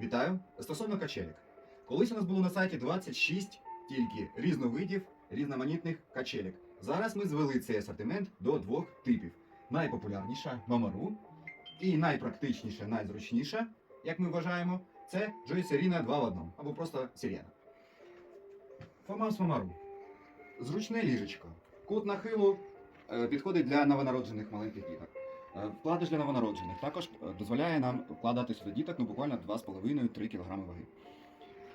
Вітаю! Стосовно качелек. Колись у нас було на сайті 26 тільки різновидів різноманітних качелек. Зараз ми звели цей асортимент до двох типів: найпопулярніша Мамару і найпрактичніша, найзручніша, як ми вважаємо, це Joy Serena 2 в 1 або просто Сирена. Фомас Мамару. Зручне ліжечко. Кут нахилу е, підходить для новонароджених маленьких діток. Е, Вкладиш для новонароджених також е, дозволяє нам вкладати сюди діток ну, буквально 2,5-3 кг ваги.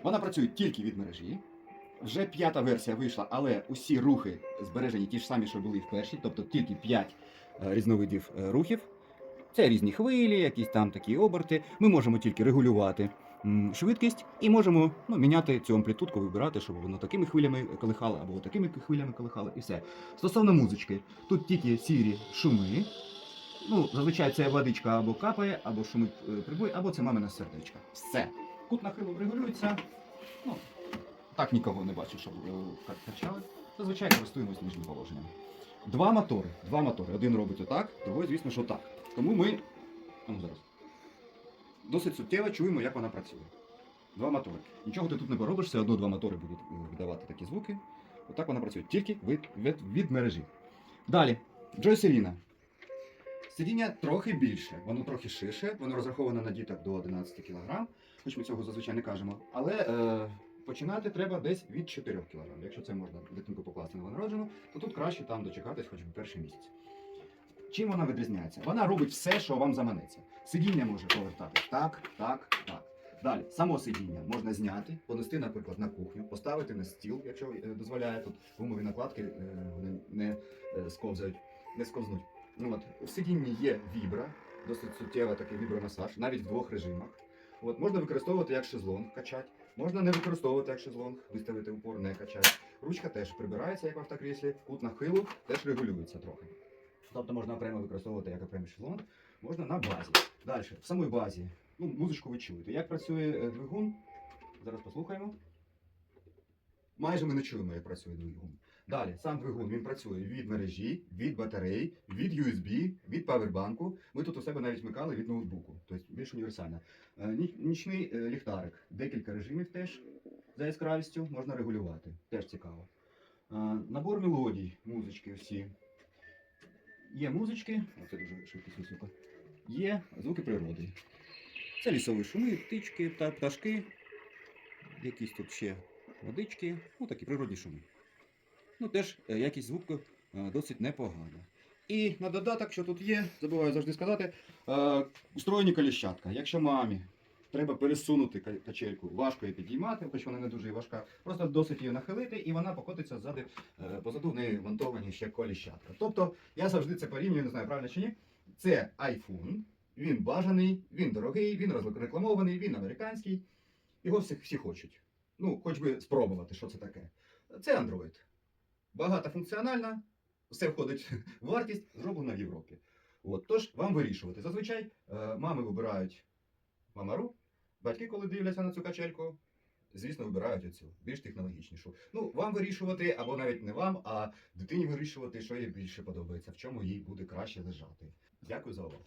Вона працює тільки від мережі. Вже п'ята версія вийшла, але усі рухи збережені ті ж самі, що були в першій, тобто тільки 5 різновидів е, рухів. Це різні хвилі, якісь там такі оберти. Ми можемо тільки регулювати швидкість і можемо ну, міняти цю амплітудку, вибирати, щоб воно такими хвилями колихало або такими хвилями колихало, і все. Стосовно музички, тут тільки сірі шуми. Ну, зазвичай це водичка або капає, або шумить е, прибой, або це мамина сердечка. Все. Кут нахилу регулюється. Ну, так нікого не бачу, щоб е, качали. Зазвичай користуємось ніжним положенням. Два мотори. Два мотори. Один робить отак, другий, звісно, що так. Тому ми. Ну, зараз. Досить суттєво чуємо, як вона працює. Два мотори. Нічого ти тут не поробиш, все одно два мотори будуть е, видавати такі звуки. Отак вона працює, тільки від, від, від мережі. Далі. Джой Селіна. Сидіння трохи більше, воно трохи ширше, воно розраховано на діток до 11 кг, хоч ми цього зазвичай не кажемо. Але е, починати треба десь від 4 кг. Якщо це можна дитинку покласти новонароджену, то тут краще там дочекатись хоч би перший місяць. Чим вона відрізняється? Вона робить все, що вам заманеться. Сидіння може повертати так, так, так. Далі, само сидіння можна зняти, понести, наприклад, на кухню, поставити на стіл, якщо е, дозволяє тут гумові накладки, е, вони не е, сковзають, не сковзнуть. Ну, от, в сидінні є вібра, досить суттєва такий вібромасаж, навіть в двох режимах. От, можна використовувати як шезлонг качати, можна не використовувати як шезлонг, виставити упор, не качати.Ручка теж прибирається, як в автокріслі, кут нахилу теж регулюється трохи. Тобто можна окремо використовувати як окремий шезлонг, можна на базі. Далі, в самій базі, ну, музичку ви чуєте. Як працює е, двигун? Зараз послухаємо. Майже ми не чуємо, як працює двигун. Далі, сам двигун він працює від мережі, від батарей, від USB, від павербанку. Ми тут у себе навіть вмикали від ноутбуку, тобто більш універсальна. Е, Нічний е, ліхтарик, декілька режимів теж за яскравістю можна регулювати. Теж цікаво. Е, Набор мелодій, музички всі. Є музички, оце дуже швидкісна сука. Є звуки природи. Це лісові шуми, птички, пташки, якісь тут ще водички, ну такі природні шуми. Ну, теж е, якість звуку е, досить непогана. І на додаток, що тут є, забуваю завжди сказати, е, устроєні коліщатка. Якщо мамі треба пересунути качельку, важко її підіймати, хоч вона не дуже важка, просто досить її нахилити, і вона покотиться ззади, е, позаду в неї вантовані ще коліщатка. Тобто, я завжди це порівнюю, не знаю, правильно чи ні. Це iPhone, він бажаний, він дорогий, він розрекламований, він американський. Його всі, всі хочуть. Ну, хоч би спробувати, що це таке. Це Android. Багатофункціональна, все входить в вартість, зроблена в Європі. От, тож вам вирішувати. Зазвичай е, мами вибирають мамару, батьки, коли дивляться на цю качельку, звісно, вибирають оцю, більш технологічнішу. Ну, вам вирішувати, або навіть не вам, а дитині вирішувати, що їй більше подобається, в чому їй буде краще лежати. Дякую за увагу.